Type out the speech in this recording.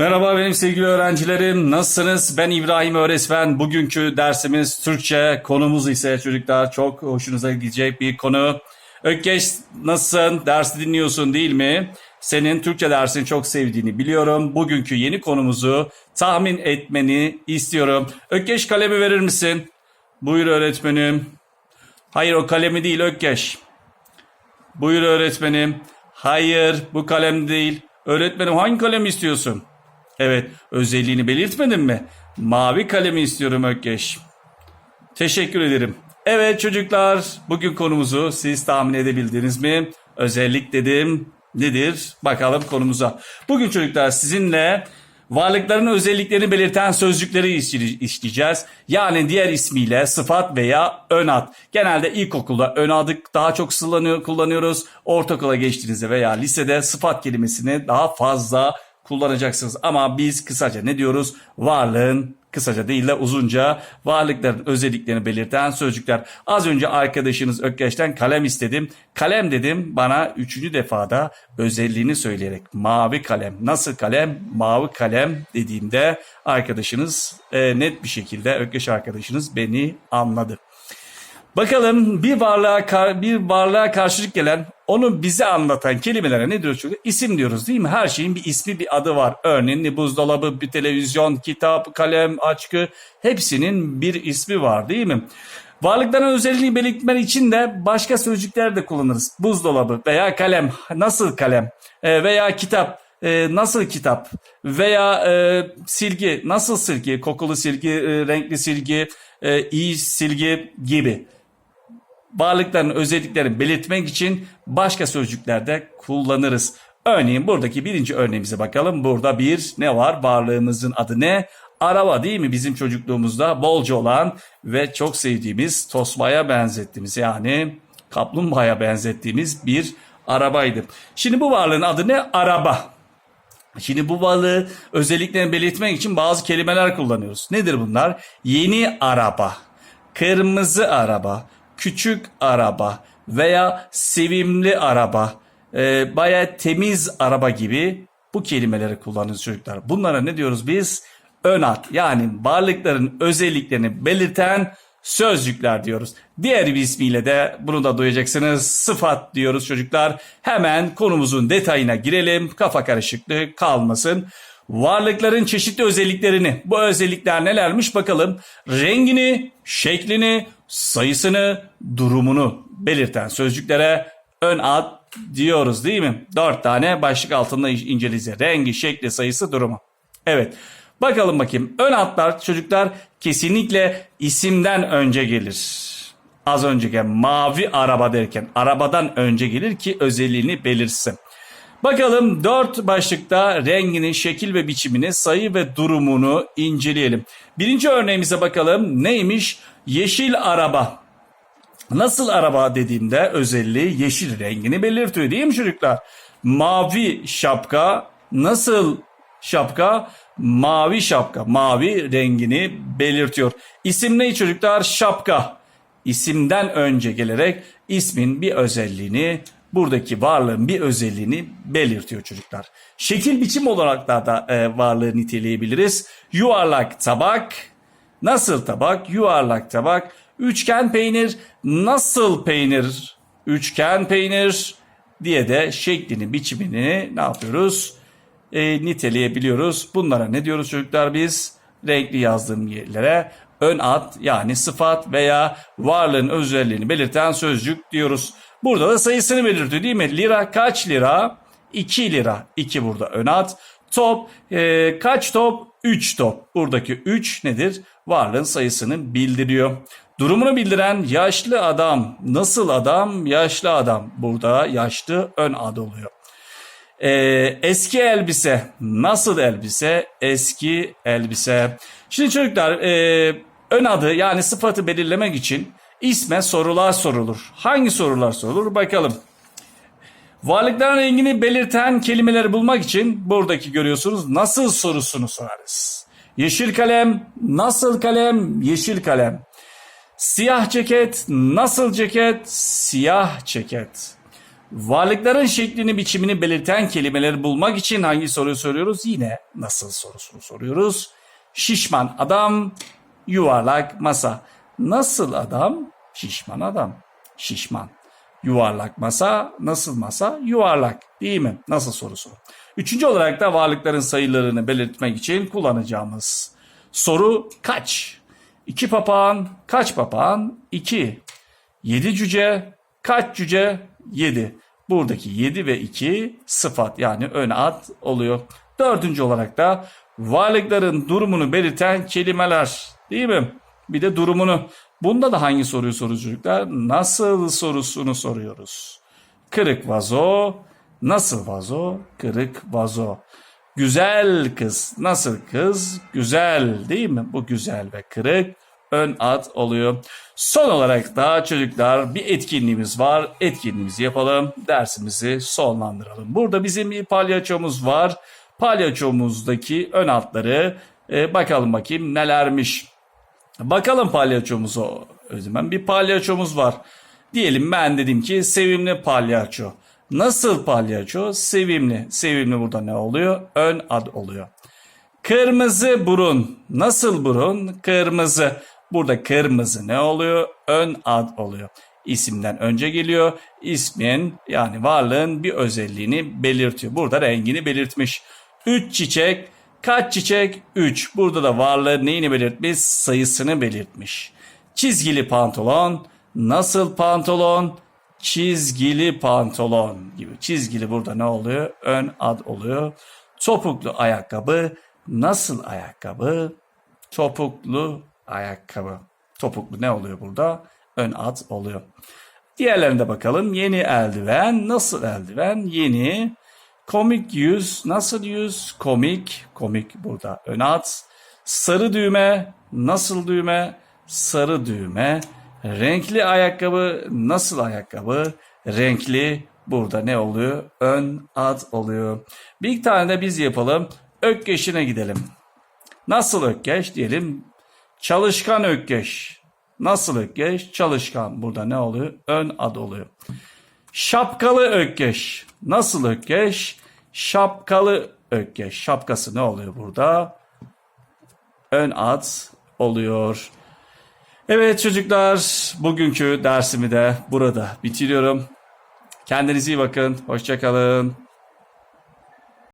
Merhaba benim sevgili öğrencilerim. Nasılsınız? Ben İbrahim Öğretmen. Bugünkü dersimiz Türkçe. Konumuz ise çocuklar çok hoşunuza gidecek bir konu. Ökkeş nasılsın? Dersi dinliyorsun değil mi? Senin Türkçe dersini çok sevdiğini biliyorum. Bugünkü yeni konumuzu tahmin etmeni istiyorum. Ökkeş kalemi verir misin? Buyur öğretmenim. Hayır o kalemi değil Ökkeş. Buyur öğretmenim. Hayır bu kalem değil. Öğretmenim hangi kalemi istiyorsun? Evet özelliğini belirtmedin mi? Mavi kalemi istiyorum Ökkeş. Teşekkür ederim. Evet çocuklar bugün konumuzu siz tahmin edebildiniz mi? Özellik dedim. Nedir? Bakalım konumuza. Bugün çocuklar sizinle varlıkların özelliklerini belirten sözcükleri işle- işleyeceğiz. Yani diğer ismiyle sıfat veya ön ad. Genelde ilkokulda ön adı daha çok kullanıyor, kullanıyoruz. Ortaokula geçtiğinizde veya lisede sıfat kelimesini daha fazla kullanacaksınız. Ama biz kısaca ne diyoruz? Varlığın kısaca değil de uzunca varlıkların özelliklerini belirten sözcükler. Az önce arkadaşınız Ökkeş'ten kalem istedim. Kalem dedim bana üçüncü defada özelliğini söyleyerek mavi kalem. Nasıl kalem? Mavi kalem dediğimde arkadaşınız e, net bir şekilde Ökkeş arkadaşınız beni anladı. Bakalım bir varlığa bir varlığa karşılık gelen onu bize anlatan kelimelere ne diyoruz çocuklar? İsim diyoruz değil mi? Her şeyin bir ismi bir adı var. Örneğin buzdolabı, bir televizyon, kitap, kalem, açkı hepsinin bir ismi var değil mi? Varlıkların özelliğini belirtmen için de başka sözcükler de kullanırız. Buzdolabı veya kalem, nasıl kalem E, veya kitap, e, nasıl kitap veya e, silgi, nasıl silgi, kokulu silgi, e, renkli silgi, e, iyi silgi gibi varlıkların özelliklerini belirtmek için başka sözcüklerde kullanırız. Örneğin buradaki birinci örneğimize bakalım. Burada bir ne var? Varlığımızın adı ne? Araba değil mi? Bizim çocukluğumuzda bolca olan ve çok sevdiğimiz tosbaya benzettiğimiz yani kaplumbağaya benzettiğimiz bir arabaydı. Şimdi bu varlığın adı ne? Araba. Şimdi bu balığı özelliklerini belirtmek için bazı kelimeler kullanıyoruz. Nedir bunlar? Yeni araba, kırmızı araba, küçük araba veya sevimli araba, e, baya temiz araba gibi bu kelimeleri kullanıyoruz çocuklar. Bunlara ne diyoruz biz? Ön ad yani varlıkların özelliklerini belirten sözcükler diyoruz. Diğer bir ismiyle de bunu da duyacaksınız. Sıfat diyoruz çocuklar. Hemen konumuzun detayına girelim. Kafa karışıklığı kalmasın. Varlıkların çeşitli özelliklerini, bu özellikler nelermiş bakalım. Rengini, şeklini, sayısını, durumunu belirten sözcüklere ön ad diyoruz değil mi? Dört tane başlık altında inceleyeceğiz. Rengi, şekli, sayısı, durumu. Evet. Bakalım bakayım. Ön adlar çocuklar kesinlikle isimden önce gelir. Az önceki mavi araba derken arabadan önce gelir ki özelliğini belirsin. Bakalım dört başlıkta rengini, şekil ve biçimini, sayı ve durumunu inceleyelim. Birinci örneğimize bakalım. Neymiş? Yeşil araba. Nasıl araba dediğimde özelliği yeşil rengini belirtiyor değil mi çocuklar? Mavi şapka nasıl şapka? Mavi şapka. Mavi rengini belirtiyor. İsim ne çocuklar? Şapka. İsimden önce gelerek ismin bir özelliğini buradaki varlığın bir özelliğini belirtiyor çocuklar. Şekil biçim olarak da, da e, varlığı niteleyebiliriz. Yuvarlak tabak, Nasıl tabak? Yuvarlak tabak. Üçgen peynir. Nasıl peynir? Üçgen peynir diye de şeklini, biçimini ne yapıyoruz? E, niteleyebiliyoruz. Bunlara ne diyoruz çocuklar biz? Renkli yazdığım yerlere ön ad yani sıfat veya varlığın özelliğini belirten sözcük diyoruz. Burada da sayısını belirtiyor değil mi? Lira kaç lira? 2 lira. 2 burada ön ad. Top e, kaç top? 3 top. Buradaki 3 nedir? Varlığın sayısını bildiriyor. Durumunu bildiren yaşlı adam. Nasıl adam? Yaşlı adam. Burada yaşlı ön ad oluyor. E, eski elbise. Nasıl elbise? Eski elbise. Şimdi çocuklar e, ön adı yani sıfatı belirlemek için isme sorular sorulur. Hangi sorular sorulur? Bakalım. Varlıkların rengini belirten kelimeleri bulmak için buradaki görüyorsunuz nasıl sorusunu sorarız. Yeşil kalem, nasıl kalem, yeşil kalem. Siyah ceket, nasıl ceket, siyah ceket. Varlıkların şeklini biçimini belirten kelimeleri bulmak için hangi soruyu soruyoruz? Yine nasıl sorusunu soruyoruz. Şişman adam, yuvarlak masa. Nasıl adam? Şişman adam. Şişman. Yuvarlak masa, nasıl masa? Yuvarlak. Değil mi? Nasıl sorusu. Üçüncü olarak da varlıkların sayılarını belirtmek için kullanacağımız soru kaç? İki papağan, kaç papağan? İki. Yedi cüce, kaç cüce? Yedi. Buradaki yedi ve iki sıfat yani ön ad oluyor. Dördüncü olarak da varlıkların durumunu belirten kelimeler değil mi? Bir de durumunu. Bunda da hangi soruyu soruyoruz çocuklar? Nasıl sorusunu soruyoruz. Kırık vazo, nasıl vazo? Kırık vazo. Güzel kız, nasıl kız? Güzel değil mi? Bu güzel ve kırık ön ad oluyor. Son olarak da çocuklar bir etkinliğimiz var. Etkinliğimizi yapalım. Dersimizi sonlandıralım. Burada bizim bir palyaçomuz var. Palyaçomuzdaki ön adları e, bakalım bakayım nelermiş. Bakalım palyaçomuza o zaman. Bir palyaçomuz var. Diyelim ben dedim ki sevimli palyaço. Nasıl palyaço? Sevimli. Sevimli burada ne oluyor? Ön ad oluyor. Kırmızı burun. Nasıl burun? Kırmızı. Burada kırmızı ne oluyor? Ön ad oluyor. İsimden önce geliyor. İsmin yani varlığın bir özelliğini belirtiyor. Burada rengini belirtmiş. Üç çiçek. Kaç çiçek? Üç. Burada da varlığın neyini belirtmiş? Sayısını belirtmiş. Çizgili pantolon. Nasıl pantolon? Çizgili pantolon gibi. Çizgili burada ne oluyor? Ön ad oluyor. Topuklu ayakkabı. Nasıl ayakkabı? Topuklu ayakkabı. Topuklu ne oluyor burada? Ön ad oluyor. Diğerlerine bakalım. Yeni eldiven. Nasıl eldiven? Yeni. Komik yüz. Nasıl yüz? Komik. Komik burada ön ad. Sarı düğme. Nasıl düğme? Sarı düğme. Renkli ayakkabı. Nasıl ayakkabı? Renkli. Burada ne oluyor? Ön ad oluyor. Bir tane de biz yapalım. Ökkeşine gidelim. Nasıl ökkeş diyelim. Çalışkan ökkeş. Nasıl ökkeş? Çalışkan. Burada ne oluyor? Ön ad oluyor. Şapkalı ökkeş. Nasıl ökkeş? Şapkalı ökkeş. Şapkası ne oluyor burada? Ön ad oluyor. Evet çocuklar, bugünkü dersimi de burada bitiriyorum. Kendinize iyi bakın. Hoşçakalın.